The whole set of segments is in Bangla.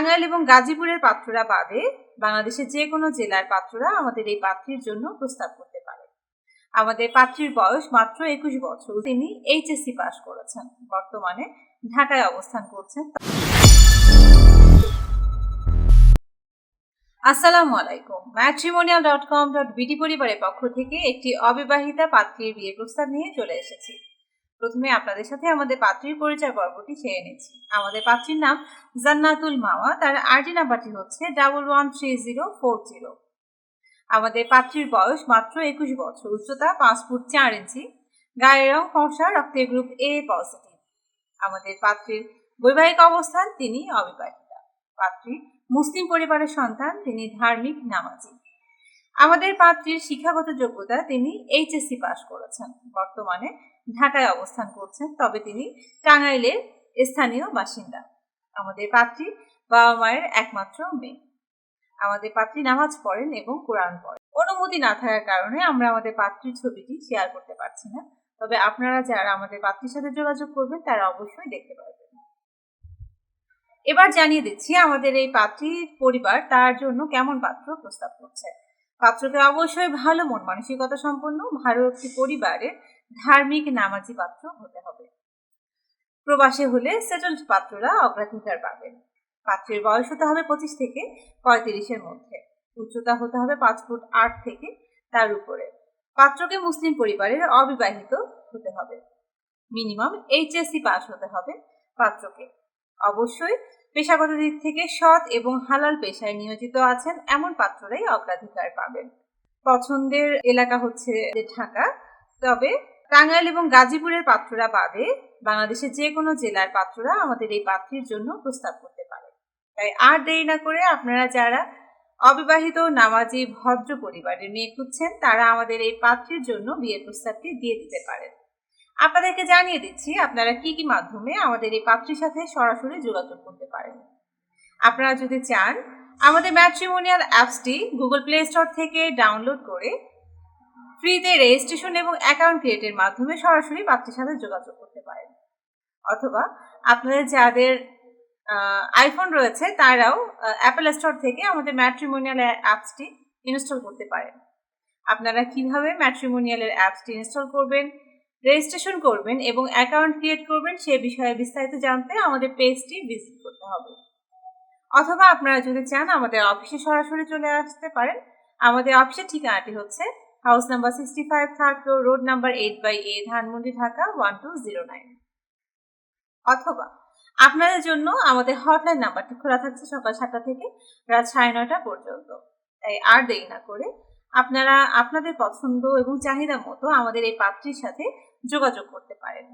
টাঙ্গাইল এবং গাজীপুরের পাত্ররা বাদে বাংলাদেশের যে কোনো জেলার পাত্ররা আমাদের এই পাত্রীর জন্য প্রস্তাব করতে পারে। আমাদের পাত্রীর বয়স মাত্র একুশ বছর। তিনি এইচএসসি পাশ করেছেন। বর্তমানে ঢাকায় অবস্থান করছেন। আসসালামু আলাইকুম। Matrimonial dot com dot BD পরিবারের পক্ষ থেকে একটি অবিবাহিতা পাত্রীর বিয়ে প্রস্তাব নিয়ে চলে এসেছি। প্রথমে আপনাদের সাথে আমাদের পাত্রীর পরিচয় পর্বটি সেরে নিচ্ছি। আমাদের পাত্রীর নাম জান্নাতুল মাওয়া তার আইডি নাম্বারটি হচ্ছে double one three zero four zero. আমাদের পাত্রীর বয়স মাত্র একুশ বছর, উচ্চতা পাঁচ ফুট চার ইঞ্চি, গায়ের রং ফর্সা, রক্তের গ্রুপ এ পজিটিভ আমাদের পাত্রীর বৈবাহিক অবস্থান, তিনি অবিবাহিতা। পাত্রী মুসলিম পরিবারের সন্তান, তিনি ধার্মিক নামাজি। আমাদের পাত্রীর শিক্ষাগত যোগ্যতা তিনি এইচএসসি পাশ করেছেন। বর্তমানে ঢাকায় অবস্থান করছেন, তবে তিনি টাঙ্গাইলের স্থানীয় বাসিন্দা। আমাদের পাত্রী বাবা মায়ের একমাত্র মেয়ে। আমাদের পাত্রী নামাজ পড়েন এবং কোরআন পড়েন। অনুমতি না থাকার কারণে আমরা আমাদের পাত্রীর ছবিটি শেয়ার করতে পারছি না। তবে আপনারা যারা আমাদের পাত্রীর সাথে যোগাযোগ করবেন, তারা অবশ্যই দেখতে পারবেন। এবার জানিয়ে দিচ্ছি, আমাদের এই পাত্রীর পরিবার তার জন্য কেমন পাত্র প্রস্তাব করছে। পাত্রকে অবশ্যই ভালো মন, মানসিকতা সম্পন্ন, ভালো একটি পরিবারের ধার্মিক নামাজি পাত্র হতে হবে। প্রবাসে হলে সেটেলড পাত্ররা অগ্রাধিকার পাবেন। পাত্রের বয়স হতে হবে পঁচিশ থেকে পঁয়ত্রিশের মধ্যে। উচ্চতা হতে হবে পাঁচ ফুট আট থেকে তার উপরে। পাত্রকে মুসলিম পরিবারের অবিবাহিত হতে হবে। মিনিমাম এইচএসসি পাস হতে হবে পাত্রকে। অবশ্যই পেশাগত দিক থেকে সৎ এবং হালাল পেশায় নিয়োজিত আছেন এমন পাত্ররাই অগ্রাধিকার পাবেন। পছন্দের এলাকা হচ্ছে ঢাকা, তবে টাঙ্গাইল এবং গাজীপুরের পাত্ররা বাদে বাংলাদেশের যে কোনো জেলার পাত্ররা আমাদের এই পাত্রীর জন্য প্রস্তাব করতে পারে। তাই আর দেরি না করে আপনারা যারা অবিবাহিত, নামাজি, ভদ্র পরিবারের মেয়ে খুঁজছেন, তারা আমাদের এই পাত্রীর জন্য বিয়ের প্রস্তাবটি দিয়ে দিতে পারেন। আপনাদেরকে জানিয়ে দিচ্ছি, আপনারা কি কি মাধ্যমে আমাদের এই পাত্রীর সাথে সরাসরি যোগাযোগ করতে পারেন। আপনারা যদি চান, আমাদের ম্যাট্রিমোনিয়াল অ্যাপসটি গুগল প্লে স্টোর থেকে ডাউনলোড করে ফ্রিতে রেজিস্ট্রেশন এবং অ্যাকাউন্ট ক্রিয়েটের মাধ্যমে সরাসরি পাত্রীর সাথে যোগাযোগ করতে পারেন। অথবা আপনাদের যাদের আইফোন রয়েছে, তারাও অ্যাপেল স্টোর থেকে আমাদের ম্যাট্রিমোনিয়াল অ্যাপসটি ইনস্টল করতে পারেন। আপনারা কীভাবে ম্যাট্রিমোনিয়ালের অ্যাপসটি ইনস্টল করবেন? রেজিস্ট্রেশন করবেন এবং অ্যাকাউন্ট ক্রিয়েট করবেন সে বিষয়ে বিস্তারিত জানতে আমাদের পেজটি ভিজিট করতে হবে। অথবা আপনারা যদি চান আমাদের অফিসে সরাসরি চলে আসতে পারেন। আমাদের অফিসের ঠিকানাটি হচ্ছে house number sixty five third floor road number eight by A, Dhanmondi, Dhaka one two zero nine. অথবা আপনাদের জন্য আমাদের হটলাইন নাম্বারটি খোলা থাকছে সকাল সাতটা থেকে রাত সাড়ে নয়টা পর্যন্ত। তাই আর দেরি না করে আপনারা আপনাদের পছন্দ এবং চাহিদা মতো আমাদের এই পাত্রীর সাথে যোগাযোগ করতে পারেন।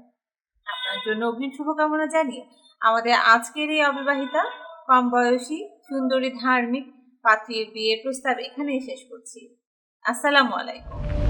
আপনার জন্য অগ্রিম শুভকামনা জানিয়ে আমাদের আজকের এই অবিবাহিতা কম বয়সী সুন্দরী, ধার্মিক, পাত্রীর বিয়ের প্রস্তাব এখানেই শেষ করছি। আসসালামু আলাইকুম।